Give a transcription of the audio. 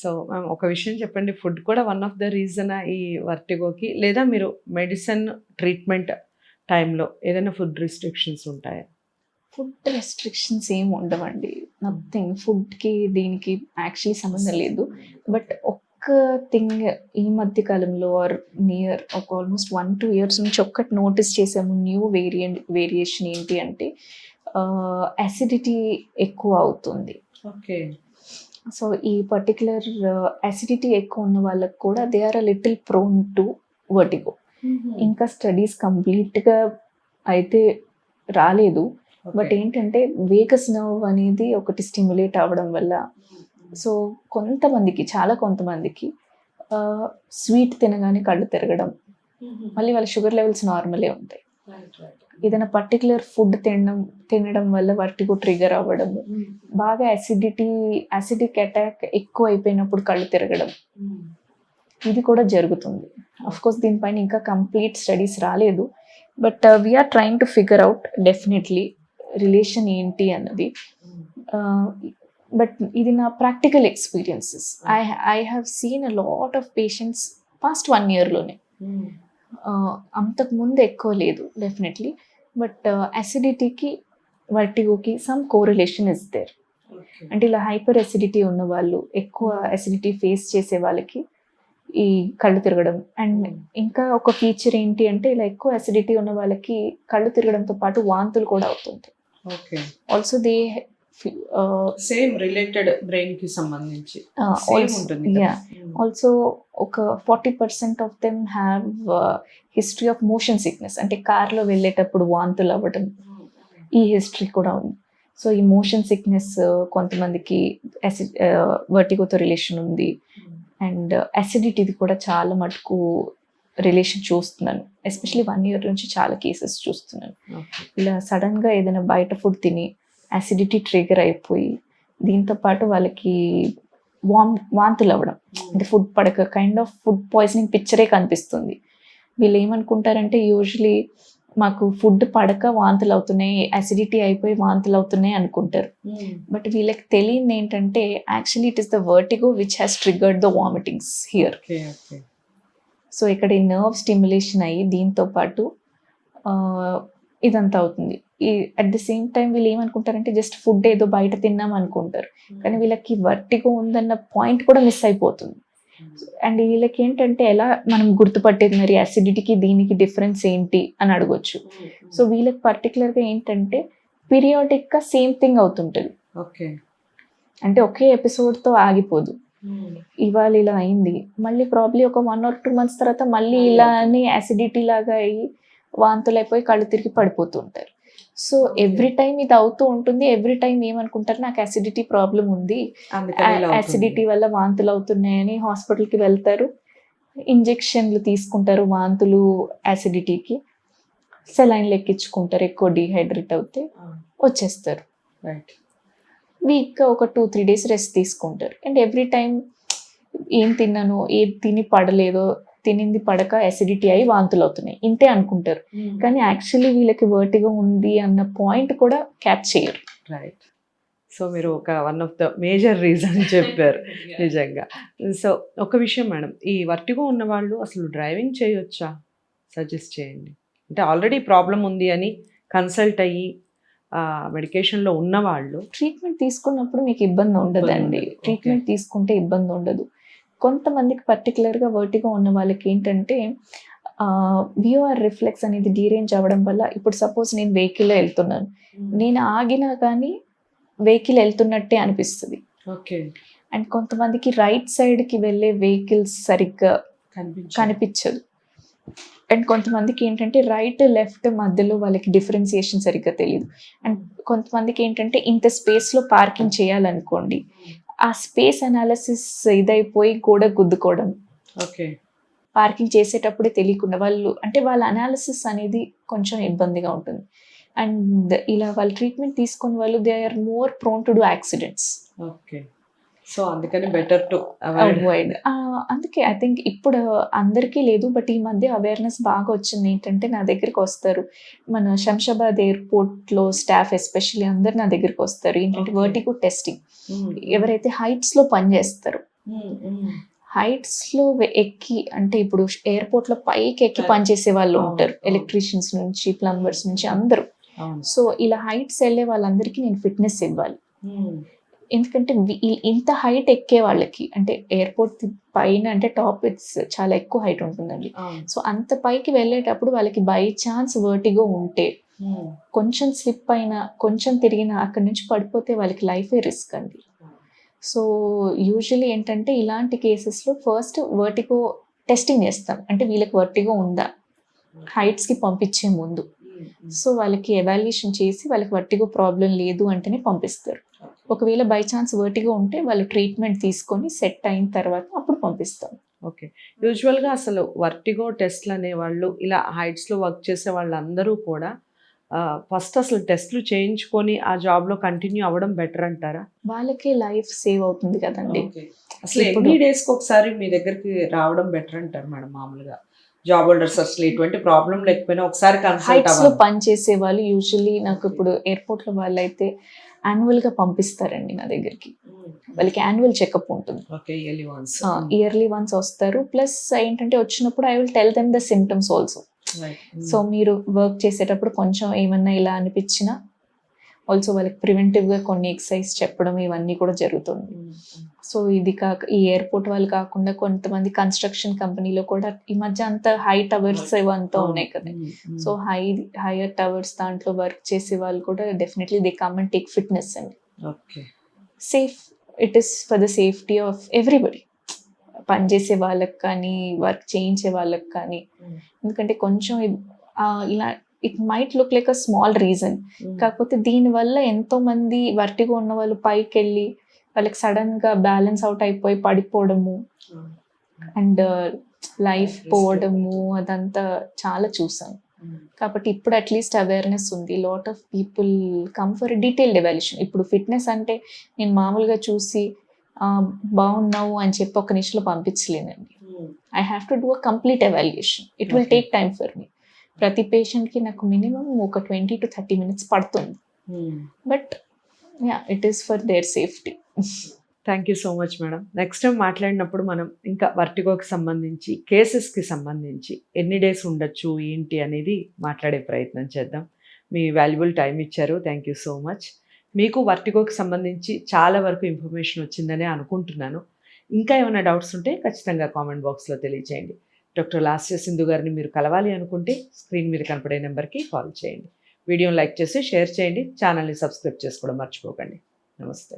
So ma'am ఒక విషయం చెప్పండి. ఫుడ్ కూడా వన్ ఆఫ్ ద రీజన్ ఈ వర్టిగోకి. లేదా మీరు మెడిసిన్ ట్రీట్మెంట్ టైంలో ఏదైనా ఫుడ్ రిస్ట్రిక్షన్స్ ఉంటాయా? ఫుడ్ రెస్ట్రిక్షన్స్ ఏం ఉండవండి. నథింగ్. ఫుడ్కి దీనికి యాక్చువల్లీ సంబంధం లేదు. బట్ ఒక్క థింగ్ ఈ మధ్య కాలంలో ఆర్ నియర్ ఒక ఆల్మోస్ట్ వన్ టూ ఇయర్స్ నుంచి ఒక్కటి నోటీస్ చేసాము న్యూ వేరియంట్ వేరియేషన్ ఏంటి అంటే అసిడిటీ ఎక్కువ అవుతుంది. ఓకే. సో ఈ పర్టికులర్ అసిడిటీ ఎక్కువ ఉన్న వాళ్ళకి కూడా they are a little prone to vertigo ఇంకా స్టడీస్ కంప్లీట్గా అయితే రాలేదు. బట్ ఏంటంటే వేగస్ నర్వ్ అనేది ఒకటి స్టిమ్యులేట్ అవ్వడం వల్ల సో కొంతమందికి చాలా కొంతమందికి స్వీట్ తినగానే కళ్ళు తిరగడం. మళ్ళీ వాళ్ళ షుగర్ లెవెల్స్ నార్మలే ఉంటాయి. ఏదైనా పర్టికులర్ ఫుడ్ తినడం తినడం వల్ల వర్టిగో ట్రిగర్ అవ్వడం. బాగా అసిడిటీ అసిడిక్ అటాక్ ఎక్కువ అయిపోయినప్పుడు కళ్ళు తిరగడం. ఇది కూడా జరుగుతుంది. కోర్స్ దీనిపైన ఇంకా కంప్లీట్ స్టడీస్ రాలేదు. Uh, but we're trying to figure out definitely relation ఏంటి అన్నది. బట్ ఇది నా practical experiences I I have seen a lot of patients past one ఇయర్లోనే అంతకు ముందు ఎక్కువ లేదు డెఫినెట్లీ బట్ అసిడిటీకి వర్టిగోకి సమ్ కోరిలేషన్ ఇస్ దేర్ అంటే ఇలా హైపర్ అసిడిటీ ఉన్న వాళ్ళు ఎక్కువ అసిడిటీ ఫేస్ చేసే వాళ్ళకి ఈ కళ్ళు తిరగడం. అండ్ ఇంకా ఒక ఫీచర్ ఏంటి అంటే ఇలా ఎక్కువ అసిడిటీ ఉన్న వాళ్ళకి కళ్ళు తిరగడంతో పాటు వాంతులు కూడా అవుతుంటాయి. Okay also they same related బ్రెయిన్కి సంబంధించి Uh, ఆల్సో ఒక forty percent of them have history of motion sickness అంటే కార్లో వెళ్ళేటప్పుడు వాంతులు అవ్వడం ఈ హిస్టరీ కూడా ఉంది. సో ఈ మోషన్ సిక్నెస్ కొంతమందికి అసి వర్టిగోతో రిలేషన్ ఉంది. అండ్ అసిడిటీది కూడా చాలా మటుకు రిలేషన్ చూస్తున్నాను. ఎస్పెషలీ వన్ ఇయర్ నుంచి చాలా కేసెస్ చూస్తున్నాను. ఇలా సడన్గా ఏదైనా బయట ఫుడ్ తిని అసిడిటీ ట్రిగర్ అయిపోయి దీంతో పాటు వాళ్ళకి వామ్ వాంతులు అవ్వడం. అంటే ఫుడ్ పడక కైండ్ ఆఫ్ ఫుడ్ పాయిజనింగ్ పిక్చరే కనిపిస్తుంది. వీళ్ళు ఏమనుకుంటారంటే యూజువలీ మాకు ఫుడ్ పడక వాంతులు అవుతున్నాయి అసిడిటీ అయిపోయి వాంతులు అవుతున్నాయి అనుకుంటారు. బట్ వీళ్ళకి తెలియదు ఏంటంటే actually it is the vertigo which has triggered the vomitings here so ఇక్కడ ఈ నర్వ్ స్టిమ్యులేషన్ అయ్యి దీంతో పాటు ఇదంతా అవుతుంది. ఈ అట్ ద సేమ్ టైం వీళ్ళు ఏమనుకుంటారంటే జస్ట్ ఫుడ్ ఏదో బయట తిన్నాం అనుకుంటారు. కానీ వీళ్ళకి వర్టిగో ఉందన్న పాయింట్ కూడా మిస్ అయిపోతుంది. అండ్ వీళ్ళకి ఏంటంటే ఎలా మనం గుర్తుపట్టేది మరి అసిడిటీకి దీనికి డిఫరెన్స్ ఏంటి అని అడగొచ్చు. సో వీళ్ళకి పర్టికులర్గా ఏంటంటే పీరియాడిక్గా సేమ్ థింగ్ అవుతుంటుంది. ఓకే అంటే ఒకే ఎపిసోడ్తో ఆగిపోదు. ఇవాళ ఇలా అయింది. మళ్ళీ ప్రాబ్లీ ఒక వన్ ఆర్ టూ మంత్స్ తర్వాత మళ్ళీ ఇలా అని యాసిడిటీ లాగా అయ్యి వాంతులు అయిపోయి కళ్ళు తిరిగి పడిపోతూ ఉంటారు. సో ఎవ్రీ టైం ఇది అవుతూ ఉంటుంది ఎవ్రీ టైం ఏమనుకుంటారు నాకు అసిడిటీ ప్రాబ్లం ఉంది. యాసిడిటీ వల్ల వాంతులు అవుతున్నాయని హాస్పిటల్కి వెళ్తారు. ఇంజెక్షన్లు తీసుకుంటారు వాంతులు యాసిడిటీకి సెలైన్లు ఎక్కించుకుంటారు ఎక్కువ డీహైడ్రేట్ అవుతే వచ్చేస్తారు. వీక్గా ఒక టూ త్రీ డేస్ రెస్ట్ తీసుకుంటారు. అండ్ ఎవ్రీ టైం ఏం తిన్నాను ఏది తిని పడలేదో తినింది పడక అసిడిటీ అయి వాంతులు అవుతున్నాయి ఇంతే అనుకుంటారు. కానీ యాక్చువల్లీ వీళ్ళకి వర్టిగా ఉంది అన్న పాయింట్ కూడా క్యాచ్ చేయరు. రైట్ సో మీరు ఒక one of the major reason చెప్పారు. నిజంగా. సో ఒక విషయం మేడం. ఈ వర్టిగో ఉన్న వాళ్ళు అసలు డ్రైవింగ్ చేయొచ్చా? సజెస్ట్ చేయండి. అంటే ఆల్రెడీ ప్రాబ్లం ఉంది అని కన్సల్ట్ అయ్యి మెడికేషన్లో ఉన్న వాళ్ళు ట్రీట్మెంట్ తీసుకున్నప్పుడు మీకు ఇబ్బంది ఉండదండి. ఉండదు. ట్రీట్మెంట్ తీసుకుంటే ఇబ్బంది ఉండదు. కొంతమందికి పర్టికులర్గా వర్టిగా ఉన్న వాళ్ళకి ఏంటంటే విఓఆర్ రిఫ్లెక్స్ అనేది డీరేంజ్ అవ్వడం వల్ల ఇప్పుడు సపోజ్ నేను వెహికల్లో వెళ్తున్నాను. నేను ఆగినా కానీ వెహికల్ వెళ్తున్నట్టే అనిపిస్తుంది. ఓకే. అండ్ కొంతమందికి రైట్ సైడ్కి వెళ్ళే వెహికల్స్ సరిగ్గా కనిపించదు. కనిపించదు. అండ్ కొంతమందికి ఏంటంటే రైట్ లెఫ్ట్ మధ్యలో వాళ్ళకి డిఫరెన్సియేషన్ సరిగ్గా తెలియదు అండ్ కొంతమందికి ఏంటంటే ఇంత స్పేస్లో పార్కింగ్ చేయాలనుకోండి ఆ స్పేస్ అనాలిసిస్ ఇదైపోయి గోడ గుద్దుకోవడం. ఓకే. పార్కింగ్ చేసేటప్పుడే తెలియకుండా వాళ్ళు అంటే వాళ్ళ అనాలిసిస్ అనేది కొంచెం ఇబ్బందిగా ఉంటుంది. అండ్ ఇలా వాళ్ళు ట్రీట్మెంట్ తీసుకుని వాళ్ళు they are more prone to do accidents. Okay. So అందుకని బెటర్ టు అవాయిడ్ అందుకే ఐ థింక్ ఇప్పుడు అందరికీ లేదు బట్ ఈ మధ్య అవేర్నెస్ బాగా వచ్చింది. ఏంటంటే నా దగ్గరికి వస్తారు. మన శంషాబాద్ ఎయిర్పోర్ట్లో స్టాఫ్ ఎస్పెషల్లీ అందరు నా దగ్గరికి వస్తారు. ఏంటంటే. వర్టిగో టెస్టింగ్ ఎవరైతే హైట్స్లో పనిచేస్తారో హైట్స్లో వె- ఎక్కి అంటే ఇప్పుడు ఎయిర్పోర్ట్లో పైకి ఎక్కి పనిచేసే వాళ్ళు ఉంటారు. ఎలక్ట్రీషియన్స్ నుంచి ప్లంబర్స్ నుంచి అందరూ. సో ఇలా హైట్స్ వెళ్ళే వాళ్ళందరికీ నేను ఫిట్నెస్ ఇవ్వాలి. ఎందుకంటే ఇంత హైట్ ఎక్కే వాళ్ళకి అంటే ఎయిర్పోర్ట్ పైన అంటే టాప్ ఇట్స్ చాలా ఎక్కువ హైట్ ఉంటుందండి. సో అంత పైకి వెళ్ళేటప్పుడు వాళ్ళకి బై ఛాన్స్ వర్టిగో ఉంటే కొంచెం స్లిప్ అయినా కొంచెం తిరిగినా అక్కడి నుంచి పడిపోతే వాళ్ళకి లైఫే రిస్క్ అండి. సో యూజువల్లీ ఏంటంటే ఇలాంటి కేసెస్లో ఫస్ట్ వర్టిగో టెస్టింగ్ చేస్తాం. అంటే వీళ్ళకి వర్టిగో ఉందా? హైట్స్కి పంపించే ముందు. సో వాళ్ళకి ఎవాల్యుయేషన్ చేసి వాళ్ళకి వర్టిగో ప్రాబ్లం లేదు అంటేనే పంపిస్తారు. ఒకవేళ బై ఛాన్స్ వర్టిగో ఉంటే వాళ్ళు ట్రీట్మెంట్ తీసుకొని సెట్ అయిన తర్వాత అప్పుడు పంపిస్తాం. ఓకే. యూజువల్గా అసలు వర్టిగో టెస్ట్లు అనేవాళ్ళు ఇలా హైట్స్లో వర్క్ చేసే వాళ్ళందరూ కూడా ఫస్ట్ అసలు టెస్ట్లు చేయించుకొని ఆ జాబ్లో కంటిన్యూ అవ్వడం బెటర్ అంటారా? వాళ్ళకే లైఫ్ సేవ్ అవుతుంది కదండి. అసలు ఎన్ని డేస్కి ఒకసారి మీ దగ్గరికి రావడం బెటర్ అంటారు మేడం మామూలుగా? జాబ్ హోల్డర్స్ అసలు ఎటువంటి ప్రాబ్లం లేకపోయినా ఒకసారి కన్సల్ట్ హైట్స్లో అవ్వాలి. పని చేసే వాళ్ళు యూజువల్లీ నాకు ఇప్పుడు ఎయిర్పోర్ట్లో వాళ్ళు అయితే యాన్యువల్గా పంపిస్తారండి నా దగ్గరికి. వాళ్ళకి యాన్యువల్ చెకప్ ఉంటుంది. ఇయర్లీ వన్స్ ఇయర్లీ వన్స్ వస్తారు. ప్లస్ ఏంటంటే వచ్చినప్పుడు I will tell them the symptoms also so మీరు వర్క్ చేసేటప్పుడు కొంచెం ఏమన్నా ఇలా అనిపించినా ఆల్సో వాళ్ళకి ప్రివెంటివ్గా కొన్ని ఎక్సర్సైజ్ చెప్పడం ఇవన్నీ కూడా జరుగుతుంది. సో ఇది కాక ఈ ఎయిర్పోర్ట్ వాళ్ళు కాకుండా కొంతమంది కన్స్ట్రక్షన్ కంపెనీలో కూడా ఈ మధ్య అంత హై టవర్స్ ఇవంతా ఉన్నాయి కదా. సో హై హైయర్ టవర్స్ దాంట్లో వర్క్ చేసే వాళ్ళు కూడా definitely they come and take fitness అండి. Safe it is for the safety of everybody పనిచేసే వాళ్ళకి కానీ వర్క్ చేయించే వాళ్ళకి కానీ. ఎందుకంటే కొంచెం ఇలా it might look like a small reason కాకపోతే దీనివల్ల ఎంతో మంది వర్టిగా ఉన్న వాళ్ళు పైకి వెళ్ళి వాళ్ళకి సడన్గా బ్యాలెన్స్ అవుట్ అయిపోయి పడిపోవడము అండ్ లైఫ్ పోవడము అదంతా చాలా చూసాం. కాబట్టి ఇప్పుడు అట్లీస్ట్ అవేర్నెస్ ఉంది. Lot of people come for detailed evaluation ఇప్పుడు ఫిట్నెస్ అంటే నేను మామూలుగా చూసి బాగున్నావు అని చెప్పి ఒక నిమిషంలో పంపించలేనండి. I have to do a complete evaluation it will. Take time for me ప్రతి పేషెంట్కి నాకు మినిమం ఒక ట్వంటీ టు థర్టీ మినిట్స్ పడుతుంది. But yeah it is for their safety thank you so much madam next time మాట్లాడినప్పుడు మనం ఇంకా వర్టిగోకి సంబంధించి కేసెస్కి సంబంధించి ఎన్ని డేస్ ఉండొచ్చు ఏంటి అనేది మాట్లాడే ప్రయత్నం చేద్దాం. మీ వాల్యుబుల్ టైం ఇచ్చారు. థ్యాంక్ యూ సో మచ్ మీకు వర్టిగోకి సంబంధించి చాలా వరకు ఇన్ఫర్మేషన్ వచ్చిందనే అనుకుంటున్నాను. ఇంకా ఏమైనా డౌట్స్ ఉంటే ఖచ్చితంగా కామెంట్ బాక్స్లో తెలియచేయండి. డాక్టర్ లాస్య సింధు గారిని మీరు కలవాలి అనుకుంటే స్క్రీన్ మీద కనపడే నెంబర్కి కాల్ చేయండి. వీడియోని లైక్ చేసి షేర్ చేయండి. ఛానల్ని సబ్స్క్రైబ్ చేసుకోవడం మర్చిపోకండి. నమస్తే.